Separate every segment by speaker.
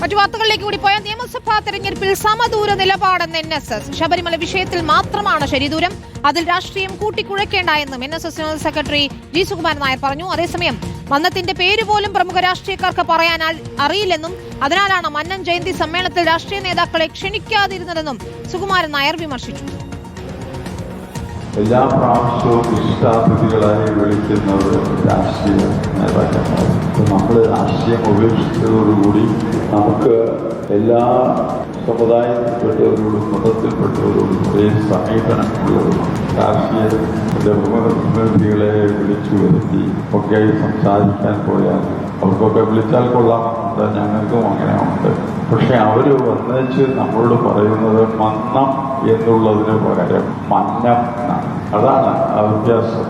Speaker 1: മറ്റു വാർത്തകളിലേക്ക് കൂടി പോയാൽ നിയമസഭാ തെരഞ്ഞെടുപ്പിൽ സമദൂര നിലപാടെന്ന് എൻ എസ് എസ് ശബരിമല വിഷയത്തിൽ മാത്രമാണ് ശരിദൂരം. അതിൽ രാഷ്ട്രീയം കൂട്ടിക്കുഴക്കേണ്ട എന്നും N S S general secretary G Sukumaran Nair പറഞ്ഞു. അതേസമയം മന്നത്തിന്റെ പേര് പോലും പ്രമുഖ രാഷ്ട്രീയക്കാർക്ക് പറയാൻ അറിയില്ലെന്നും അതിനാലാണ് മന്നൻ ജയന്തി സമ്മേളനത്തിൽ രാഷ്ട്രീയ നേതാക്കളെ ക്ഷണിക്കാതിരുന്നതെന്നും സുകുമാരൻ നായർ വിമർശിച്ചു.
Speaker 2: എല്ലാ പ്രാവശ്യവും ഇഷ്ടാതിഥികളായി വിളിക്കുന്നത് രാഷ്ട്രീയ നേതാക്കന്മാർ. നമ്മൾ രാഷ്ട്രീയം ഉപേക്ഷിച്ചതോടുകൂടി നമുക്ക് എല്ലാ സമുദായത്തിൽപ്പെട്ടവരോടും മതത്തിൽപ്പെട്ടവരോടും ഒരേ സമീപനമുള്ളതും പ്രമുഖ പ്രതിനിധികളെ വിളിച്ചു വരുത്തി ഒക്കെ സംസാരിക്കാൻ പോയാൽ അവർക്കൊക്കെ വിളിച്ചാൽ കൊള്ളാം. ഞങ്ങൾക്കും അങ്ങനെ ഉണ്ട് പക്ഷെ അവർ വന്നേച്ച് നമ്മളോട് പറയുന്നത് മന്നം എന്നുള്ളതിന് പകരം മന്നം എന്നാണ്. അതാണ് ആ വ്യത്യാസം.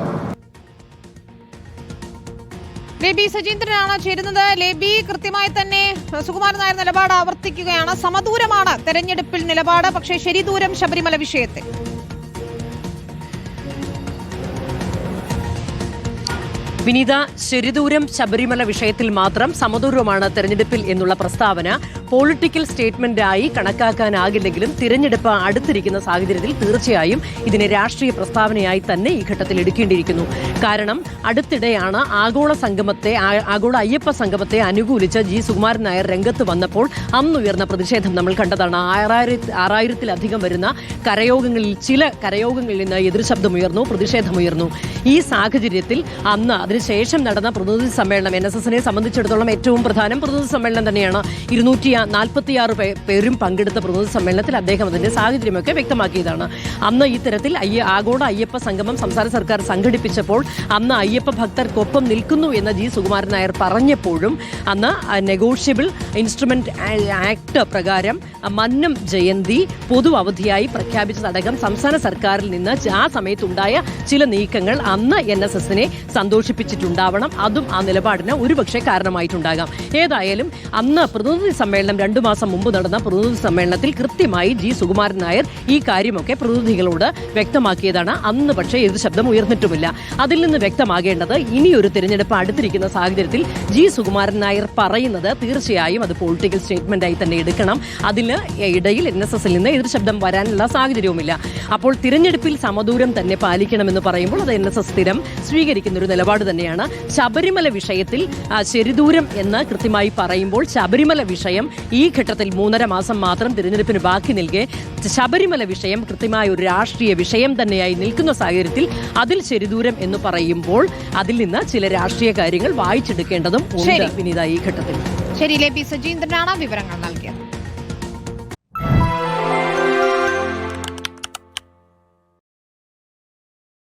Speaker 1: ലേബി സജീന്ദ്രനാണ് ചേരുന്നത്. ലേബി കൃത്യമായി തന്നെ സുകുമാരൻ നായർ നിലപാട് ആവർത്തിക്കുകയാണ്. സമദൂരമാണ് തെരഞ്ഞെടുപ്പിൽ നിലപാട്. പക്ഷേ ശരിദൂരം ശബരിമല വിഷയത്തിൽ.
Speaker 3: വിനീത ശരിദൂരം ശബരിമല വിഷയത്തിൽ മാത്രം സമദൂരമാണ് തെരഞ്ഞെടുപ്പിൽ എന്നുള്ള പ്രസ്താവന പൊളിറ്റിക്കൽ സ്റ്റേറ്റ്മെന്റായി കണക്കാക്കാനാകില്ലെങ്കിലും തിരഞ്ഞെടുപ്പ് അടുത്തിരിക്കുന്ന സാഹചര്യത്തിൽ തീർച്ചയായും ഇതിനെ രാഷ്ട്രീയ പ്രസ്താവനയായി തന്നെ ഈ ഘട്ടത്തിൽ എടുക്കേണ്ടിയിരിക്കുന്നു. കാരണം അടുത്തിടെയാണ് ആഗോള സംഗമത്തെ ആഗോള അയ്യപ്പ സംഗമത്തെ അനുകൂലിച്ച ജി. സുകുമാരൻ നായർ രംഗത്ത് വന്നപ്പോൾ അന്നുയർന്ന പ്രതിഷേധം നമ്മൾ കണ്ടതാണ്. ആറായിരത്തി ആറായിരത്തിലധികം വരുന്ന കരയോഗങ്ങളിൽ ചില കരയോഗങ്ങളിൽ നിന്ന് എതിർശബ്ദമുയർന്നു പ്രതിഷേധമുയർന്നു. ഈ സാഹചര്യത്തിൽ അന്ന് അതിനുശേഷം നടന്ന പ്രതിനിധി സമ്മേളനം എൻ എസ് എസിനെ സംബന്ധിച്ചിടത്തോളം ഏറ്റവും പ്രധാനം പ്രതിനിധി സമ്മേളനം തന്നെയാണ് ഇരുന്നൂറ്റി നാൽപ്പത്തിയാറ് പേരും പങ്കെടുത്ത പ്രതിനിധി സമ്മേളനത്തിൽ അദ്ദേഹം അതിന്റെ സാഹചര്യമൊക്കെ വ്യക്തമാക്കിയതാണ്. അന്ന് ഇത്തരത്തിൽ അയ്യ ആഗോള അയ്യപ്പ സംഗമം സംസ്ഥാന സർക്കാർ സംഘടിപ്പിച്ചപ്പോൾ അന്ന് അയ്യപ്പ ഭക്തർക്കൊപ്പം നിൽക്കുന്നു എന്ന് ജി സുകുമാരൻ നായർ പറഞ്ഞപ്പോഴും അന്ന് നെഗോഷ്യബിൾ ഇൻസ്ട്രുമെന്റ് ആക്ട് പ്രകാരം മന്നം ജയന്തി പൊതു അവധിയായി പ്രഖ്യാപിച്ചതടക്കം സംസ്ഥാന സർക്കാരിൽ നിന്ന് ആ സമയത്തുണ്ടായ ചില നീക്കങ്ങൾ അന്ന് എൻ എസ് എസിനെ സന്തോഷിപ്പിച്ചിട്ടുണ്ടാവണം അതും ആ നിലപാടിന് ഒരുപക്ഷെ കാരണമായിട്ടുണ്ടാകാം. ഏതായാലും അന്ന് പ്രതിനിധി സമ്മേളനം രണ്ടു മാസം മുമ്പ് നടന്ന പ്രതിനിധി സമ്മേളനത്തിൽ കൃത്യമായി ജി. സുകുമാരൻ നായർ ഈ കാര്യമൊക്കെ പ്രതിനിധികളോട് വ്യക്തമാക്കിയതാണ്. അന്ന് പക്ഷേ എതിർ ശബ്ദം ഉയർന്നിട്ടുമില്ല. അതിൽ നിന്ന് വ്യക്തമാകേണ്ടത് ഇനിയൊരു തിരഞ്ഞെടുപ്പ് അടുത്തിരിക്കുന്ന സാഹചര്യത്തിൽ ജി. സുകുമാരൻ നായർ പറയുന്നത് തീർച്ചയായും അത് പൊളിറ്റിക്കൽ സ്റ്റേറ്റ്മെന്റായി തന്നെ എടുക്കണം. അതിന് ഇടയിൽ എൻ എസ് എസിൽ നിന്ന് എതിർ ശബ്ദം വരാനുള്ള സാഹചര്യവുമില്ല. അപ്പോൾ തിരഞ്ഞെടുപ്പിൽ സമദൂരം തന്നെ പാലിക്കണമെന്ന് പറയുമ്പോൾ അത് എൻ എസ് എസ് സ്ഥിരം സ്വീകരിക്കുന്ന ഒരു നിലപാട് തന്നെയാണ്. ശബരിമല വിഷയത്തിൽ ശരിദൂരം എന്ന് കൃത്യമായി പറയുമ്പോൾ ശബരിമല വിഷയം ഈ ഘട്ടത്തിൽ മൂന്നര മാസം മാത്രം തിരഞ്ഞെടുപ്പിന് ബാക്കി നിൽക്കെ ശബരിമല വിഷയം കൃത്യമായ ഒരു രാഷ്ട്രീയ വിഷയം തന്നെയായി നിൽക്കുന്ന സാഹചര്യത്തിൽ അതിൽ ശരിദൂരം എന്ന് പറയുമ്പോൾ അതിൽ നിന്ന് ചില രാഷ്ട്രീയ കാര്യങ്ങൾ വായിച്ചെടുക്കേണ്ടതും ഉണ്ട്. വിനീത ഈ ഘട്ടത്തിൽ.
Speaker 1: ശരി ബി സജീന്ദ്രനാണ് വിവരങ്ങൾ നൽകിയത്.